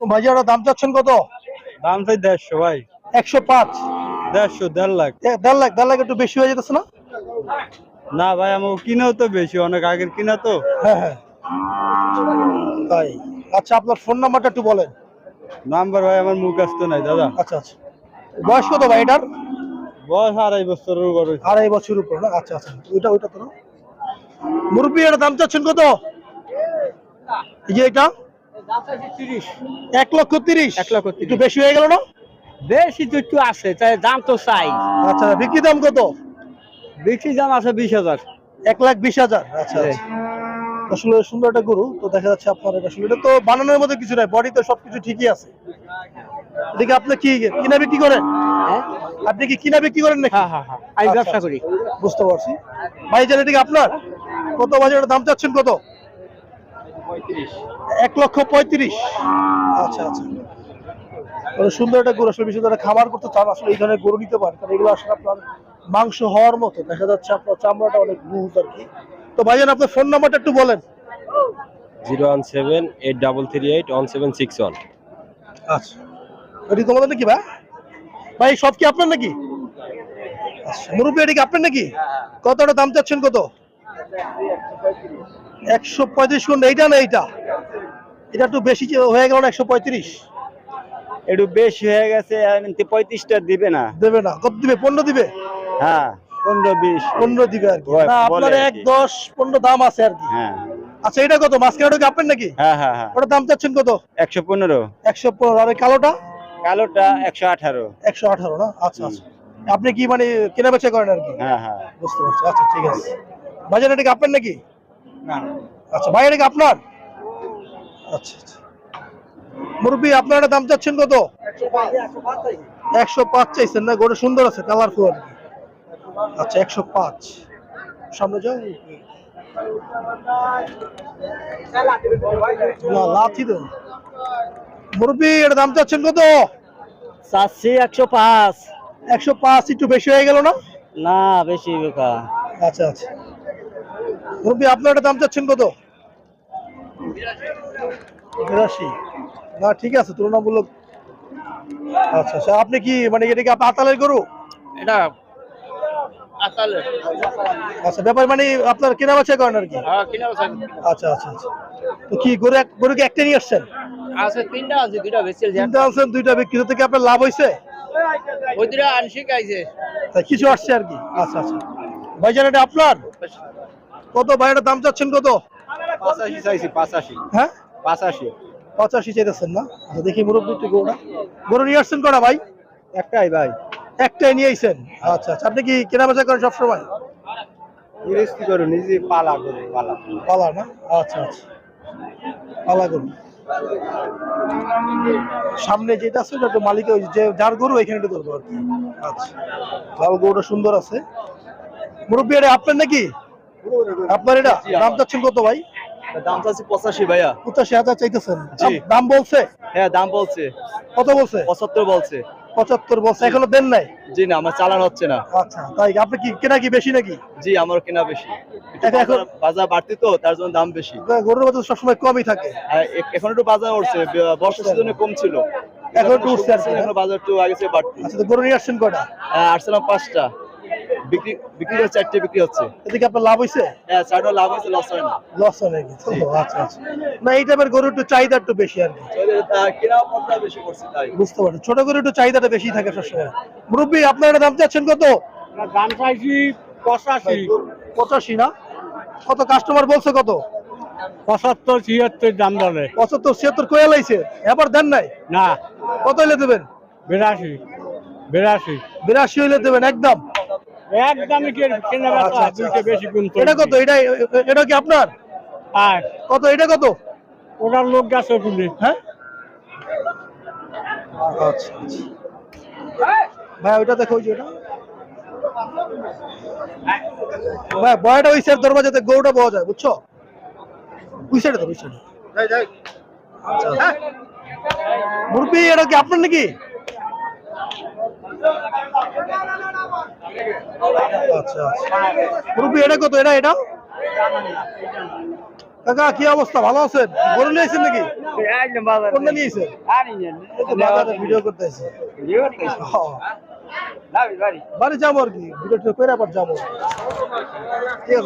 ভাইজারা দাম চাচ্ছেন কত? দাম চাই দেড়শো ভাই। একশো পাঁচ। দেড়শো দেড় লাখ। দেড় লাখ দেড় লাখ একটু বেশি হয়ে যেতেছে না? না ভাই আমার কিনাও তো বেশি অনেক আগের কিনা তো। হ্যাঁ হ্যাঁ। তাই। আচ্ছা আপনার ফোন নাম্বারটা একটু বলেন। নাম্বার ভাই আমার মুখ আসতো নাই দাদা। আচ্ছা আচ্ছা। বয়স কত ভাই এটার? বয়স আড়াই বছরের আড়াই বছর উপর না? আচ্ছা আচ্ছা। ওইটা ওইটা তো না। মুরব্বী এর দাম চাচ্ছেন কত? এই যে এটা? এক লক্ষ তিরিশ। এক লক্ষ একটু বেশি হয়ে গেল না? বেশি তো একটু আছে তাই দাম তো চাই। আচ্ছা বিক্রি দাম কত? বেশি দাম আছে বিশ হাজার। এক লাখ বিশ হাজার। আচ্ছা আচ্ছা। আসলে সুন্দর একটা গরু তো দেখা যাচ্ছে আপনার আসলে এটা তো বানানোর মধ্যে কিছু নাই বডিতে সবকিছু ঠিকই আছে। এদিকে আপনি কি কিনা বিক্রি করেন? হ্যাঁ? আপনি কি কিনা বিক্রি করেন নাকি? হ্যাঁ হ্যাঁ হ্যাঁ আমি আচ্ছা, ব্যবসা। করি। বুঝতে পারছি। ভাই জান এদিকে আপনার? কত বাজারের দাম চাচ্ছেন কত? এক লক্ষ পঁয়ত্রিশ। আচ্ছা আচ্ছা। সুন্দর একটা গরু আসলে বিশেষ করে খাবার করতে চান আসলে এই ধরনের গরু নিতে পারেন। কারণ এগুলো আসলে আপনার মাংস হওয়ার মতো। দেখা যাচ্ছে আপনার চামড়াটা অনেক বুঝ আর কি। তো ভাইজান আপনার ফোন নাম্বারটা একটু বলেন। Zero one seven eight double three eight one seven six one. আচ্ছা। এটি তোমাদের নাকি ভাই? ভাই সব কি আপনার নাকি? আচ্ছা মুরব্বী এটি কি আপনার নাকি? কতটা দাম চাচ্ছেন কত? একশো পঁয়ত্রিশ কোন এইটা না এইটা? এটা একটু বেশি হয়ে গেল একশো পঁয়ত্রিশ? একটু বেশি হয়ে গেছে পঁয়ত্রিশটা দিবে না। দেবে না। কত দিবে? পনেরো দিবে? হ্যাঁ পনেরো বিশ। পনেরো দিবে আর আপনার এক দশ পনেরো দাম আছে আর কি। হ্যাঁ। আচ্ছা এটা কত? মাঝখানে কি আপনার নাকি? হ্যাঁ হ্যাঁ হ্যাঁ। ওটার দাম চাচ্ছেন কত? একশো পনেরো। একশো পনেরো। আর কালোটা? কালোটা একশো আঠারো। একশো আঠারো না? আচ্ছা আচ্ছা। আপনি কি মানে কেনা বেচা করেন আর কি? হ্যাঁ হ্যাঁ। বুঝতে পারছি। আচ্ছা ঠিক আছে। বাজার এটা কি আপনার নাকি? আচ্ছা ভাই এটা কি আপনার? আচ্ছা আচ্ছা। মুরব্বী আপনার দাম চাচ্ছেন কত? একশো পাঁচ চাইছেন না? গরু সুন্দর আছে কালারফুল আচ্ছা একশো পাঁচ। সামনে যাও। না লাথি দেন। মুরব্বী এটা দাম চাচ্ছেন কত? চাচ্ছি একশো পাঁচ। একশো পাঁচ একটু বেশি হয়ে গেল না? না বেশি আচ্ছা আচ্ছা। মুরব্বী আপনার একটা দাম চাচ্ছেন কত? বিরাশি। না ঠিক আছে তুলনামূলক। আচ্ছা আচ্ছা আপনি কি মানে এটা কি আপনার আতালের গরু? এটা আচ্ছা ব্যাপার মানে আপনার কেনা করেন আর কি? হ্যাঁ আচ্ছা আচ্ছা আচ্ছা। তো কি গরু গরু কি একটা নিয়ে আসছেন? আছে তিনটা আছে দুইটা বেশি তিনটা আনছেন দুইটা বিক্রি থেকে আপনার লাভ ওই দুইটা কিছু আসছে আর কি? আচ্ছা আচ্ছা। ভাইজান এটা আপনার? কত ভাইয়ের দাম চাচ্ছেন কত? পঁচাশি চাইছি পাঁচাশি। হ্যাঁ? পাঁচাশি। পঁচাশি চাইতেছেন না? আচ্ছা দেখি মুরব্বী একটু গরুটা। গরু নিয়ে আসছেন কটা ভাই? একটাই ভাই। একটাই নিয়ে আইছেন? আচ্ছা আচ্ছা আপনি কি কেনা বেচা করেন সবসময়? কি করো নিজে পালা করো পালা। পালা না? আচ্ছা আচ্ছা। পালা সামনে যেটা আছে ওটা মালিক ওই যে যার গরু এখানে একটু ধরবো আর কি। আচ্ছা। লাল গরুটা সুন্দর আছে। মুরব্বী এটা আপনার নাকি? আপনার এটা দাম চাচ্ছেন কত ভাই? দাম চাচ্ছি পঁচাশি ভাইয়া। পঁচাশি হাজার চাইতেছেন। দাম- বলছে? হ্যাঁ দাম বলছে। কত বলছে? পঁচাত্তর বলছে। পঁচাত্তর বলছে। এখনও দেন নাই? জি না আমার চালান হচ্ছে না। আচ্ছা তাই আপনি কি কেনা কি বেশি নাকি? জি আমার কেনা বেশি। এখন- বাজার- বাড়তি তো তার জন্য দাম বেশি। গরুর বাজার সবসময় কমই থাকে। এখন একটু বাজার উঠছে ব- বর্ষা সিজনে কম ছিল। এখন একটু উঠছে এখন বাজার একটু আগে বাড়তি। আচ্ছা গরু নিয়ে আসছেন কটা হ্যাঁ, আসছিলাম পাঁচটা। বিক্রি বিক্রি করে চারটে বিক্রি হচ্ছে। এদিকে আপনার লাভ হয়েছে হ্যাঁ চারটা লাভ হচ্ছে লস হয় না। লস হয় নাকি? আচ্ছা আচ্ছা। না এই টাইপের গরু একটু চাহিদা একটু বেশি আর কি। তাহলে তা বেশি করছে তাই। বুঝতে পারছি। ছোট গরু একটু চাহিদাটা বেশি থাকে সবসময়। মুরব্বী আপনার এটা দাম চাচ্ছেন কত? দাম চাইছি পঁচাশি। পঁচাশি না? কত কাস্টমার বলছে কত? পঁচাত্তর ছিয়াত্তর দাম বলে পঁচাত্তর ছিয়াত্তর কয়ে লাইছে এবার দেন নাই? না। কত হইলে দেবেন? বিরাশি। বিরাশি। বিরাশি হইলে দেবেন একদম। একদমই কেনা আচ্ছা, আচ্ছা, দুইটা বেশি গুণ এটা কত? এটা এটা কি আপনার? আর। কত? এটা কত? ওটার লোক গেছে তুলে হ্যাঁ? আচ্ছা আচ্ছা। ভাই ওইটা দেখো ওই যে ওটা ভাই বয়টা ওই সাইড দরবাজাতে গরুটা পাওয়া যায় বুঝছ? ওই সাইডে তো ওই সাইডে আচ্ছা আচ্ছা। এটা কি আপনার নাকি? আচ্ছা আচ্ছা। এটা কত? এটা এটা? কাকা কি অবস্থা? ভালো আছেন? গরু নিয়েছেন নাকি? কোনটা বাজারে ভিডিও করতেছে। বাড়ি। যাব আর কি। ভিডিও করে আবার যাব। ঠিক আছে।